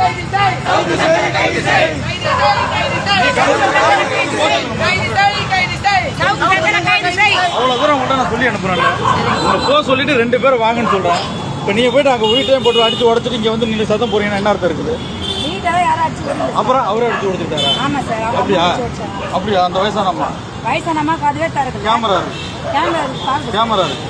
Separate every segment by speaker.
Speaker 1: கைது செய் செய் செய்
Speaker 2: அவ்வளோ தூரம் உங்கள்கிட்ட நான் சொல்லி அனுப்புறேன்ல உங்களை போக சொல்லிட்டு ரெண்டு பேரும் வாங்கன்னு சொல்கிறேன் இப்போ நீங்கள் போயிட்டு அங்கே வீட்டையும் போட்டு அடிச்சு உடச்சிட்டு இங்கே வந்து நீங்கள் சத்தம் போறீங்கன்னா என்ன அர்த்தம் இருக்குது? அப்புறம் அவரே அடிச்சு கொடுத்துட்டாரா
Speaker 3: ஆமா சார்
Speaker 2: அப்படியா. அப்படியா? அந்த வயசானம்மா?
Speaker 3: வயசானம்மாக்கு அதுவே தரது
Speaker 2: கேமரா இருக்கு.
Speaker 3: கேமரா இருக்கு,
Speaker 2: கேமரா இருக்கு.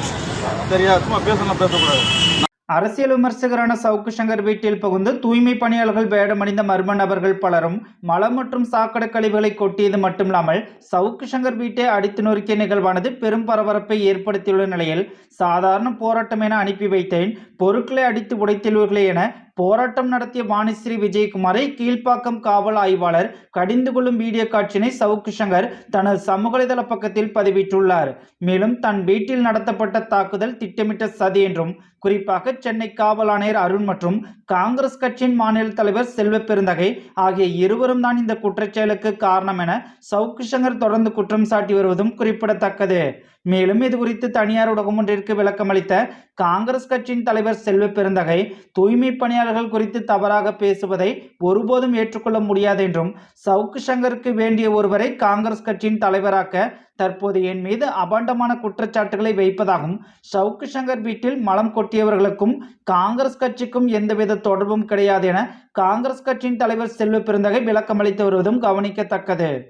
Speaker 2: சரியா சும்மா பேசணும் பேசக்கூடாது.
Speaker 4: அரசியல் விமர்சகரான சவுக்கு சங்கர் வீட்டில் புகுந்து தூய்மை பணியாளர்கள் வேடமணிந்த மர்ம நபர்கள் பலரும் மலம் மற்றும் சாக்கடை கழிவுகளை கொட்டியது மட்டுமில்லாமல் சவுக்கு சங்கர் வீட்டை அடித்து நொறுக்கிய நிகழ்வானது பெரும் பரபரப்பை ஏற்படுத்தியுள்ள நிலையில் சாதாரண போராட்டம் என அனுப்பி வைத்தேன். பொருட்களை அடித்து உடைத்துள்ளீர்களே என போராட்டம் நடத்திய வாணிஸ்ரீ விஜயகுமாரை கீழ்ப்பாக்கம் காவல் ஆய்வாளர் கடிந்து கொள்ளும் வீடியோ காட்சியினை சவுக்கு சங்கர் தனது சமூக வலைதள பக்கத்தில் பதிவிட்டுள்ளார். மேலும் தன் வீட்டில் நடத்தப்பட்ட தாக்குதல் திட்டமிட்ட சதி என்றும் குறிப்பாக சென்னை காவல் ஆணையர் அருண் மற்றும் காங்கிரஸ் கட்சியின் மாநில தலைவர் செல்வ பெருந்தகை ஆகிய இருவரும் தான் இந்த குற்றச்செயலுக்கு காரணம் என சவுக்கு சங்கர் தொடர்ந்து குற்றம் சாட்டி வருவதும் குறிப்பிடத்தக்கது. மேலும் இது குறித்து தனியார் ஊடகம் ஒன்றிற்கு விளக்கமளித்த காங்கிரஸ் கட்சியின் தலைவர் செல்வ பெருந்தகை தூய்மை பணியாளர்கள் குறித்து தவறாக பேசுவதை ஒருபோதும் ஏற்றுக்கொள்ள முடியாது என்றும் சவுக்கு சங்கருக்கு வேண்டிய ஒருவரை காங்கிரஸ் கட்சியின் தலைவராக்க தற்போது என் மீது அபாண்டமான குற்றச்சாட்டுகளை வைப்பதாகவும் சவுக்கு சங்கர் வீட்டில் மலம் கொட்டியவர்களுக்கும் காங்கிரஸ் கட்சிக்கும் எந்தவித தொடர்பும் கிடையாது என காங்கிரஸ் கட்சியின் தலைவர் செல்வ பெருந்தகை விளக்கமளித்து வருவதும் கவனிக்கத்தக்கது.